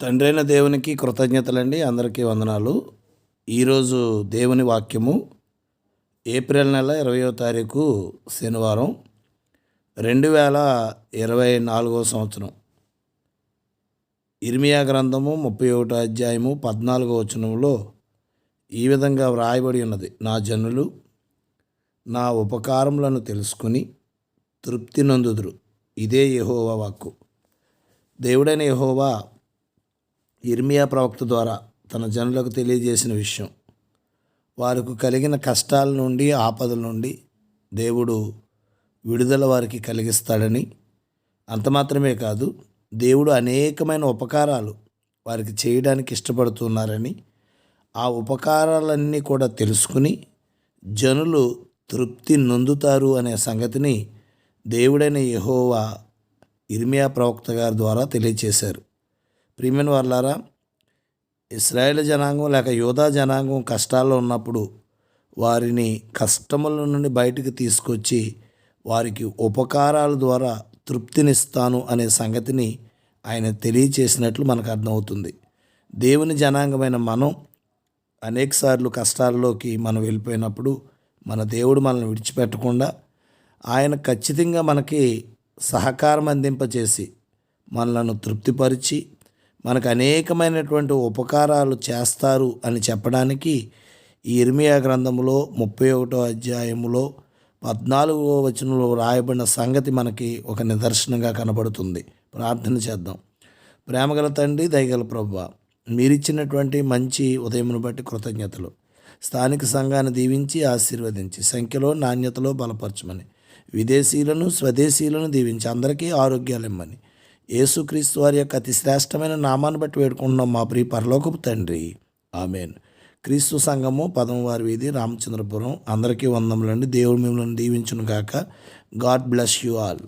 తండ్రైన దేవునికి కృతజ్ఞతలండి. అందరికీ వందనాలు. ఈరోజు దేవుని వాక్యము ఏప్రిల్ నెల ఇరవయో తారీఖు శనివారం రెండు వేల ఇరవై నాలుగో సంవత్సరం. ఇర్మియా గ్రంథము ముప్పై ఒకటో అధ్యాయము పద్నాలుగో వచనంలో ఈ విధంగా వ్రాయబడి ఉన్నది. నా జనులు నా ఉపకారములను తెలుసుకుని తృప్తి నొందుదురు. ఇదే యహోవా వాక్కు. దేవుడైన యహోవా ఇర్మియా ప్రవక్త ద్వారా తన జనులకు తెలియజేసిన విషయం. వారికి కలిగిన కష్టాల నుండి ఆపదల నుండి దేవుడు విడుదల వారికి కలిగిస్తాడని అంత మాత్రమే కాదు దేవుడు అనేకమైన ఉపకారాలు వారికి చేయడానికి ఇష్టపడుతున్నారని ఆ ఉపకారాలన్నీ కూడా తెలుసుకుని జనులు తృప్తి నొందుతారు అనే సంగతిని దేవుడైన యహోవా ఇర్మియా ప్రవక్త గారి ద్వారా తెలియచేశారు. ప్రియమైన వాళ్ళారా ఇస్రాయేల్ జనాంగం లేక యోధా జనాంగం కష్టాల్లో ఉన్నప్పుడు వారిని కష్టముల నుండి బయటికి తీసుకొచ్చి వారికి ఉపకారాల ద్వారా తృప్తినిస్తాను అనే సంగతిని ఆయన తెలియచేసినట్లు మనకు అర్థమవుతుంది. దేవుని జనాంగమైన మనం అనేకసార్లు కష్టాల్లోకి మనం వెళ్ళిపోయినప్పుడు మన దేవుడు మనల్ని విడిచిపెట్టకుండా ఆయన ఖచ్చితంగా మనకి సహకారం అందింపచేసి మనలను తృప్తిపరిచి మనకు అనేకమైనటువంటి ఉపకారాలు చేస్తారు అని చెప్పడానికి ఈ ఇర్మియా గ్రంథంలో ముప్పై ఒకటో అధ్యాయములో పద్నాలుగో వచనంలో రాయబడిన సంగతి మనకి ఒక నిదర్శనంగా కనబడుతుంది. ప్రార్థన చేద్దాం. ప్రేమగల తండ్రి దయగల ప్రభు మీరిచ్చినటువంటి మంచి ఉదయమును బట్టి కృతజ్ఞతలు. స్థానిక సంఘాన్ని దీవించి ఆశీర్వదించి సంఖ్యలో నాణ్యతలో బలపరచమని. విదేశీయులను స్వదేశీయులను దీవించి అందరికీ ఆరోగ్యాలు ఇమ్మని. యేసుక్రీస్తు వారి యొక్క అతి శ్రేష్టమైన నామాన్ని బట్టి వేడుకుంటున్నాం మా ప్రియ పరలోకపు తండ్రి. ఆమెన్. క్రీస్తు సంఘము పదమవారి వీధి రామచంద్రపురం. అందరికీ వందములండి. దేవుడు మిమ్మల్ని దీవించును గాక గాడ్ బ్లెస్ యూ ఆల్.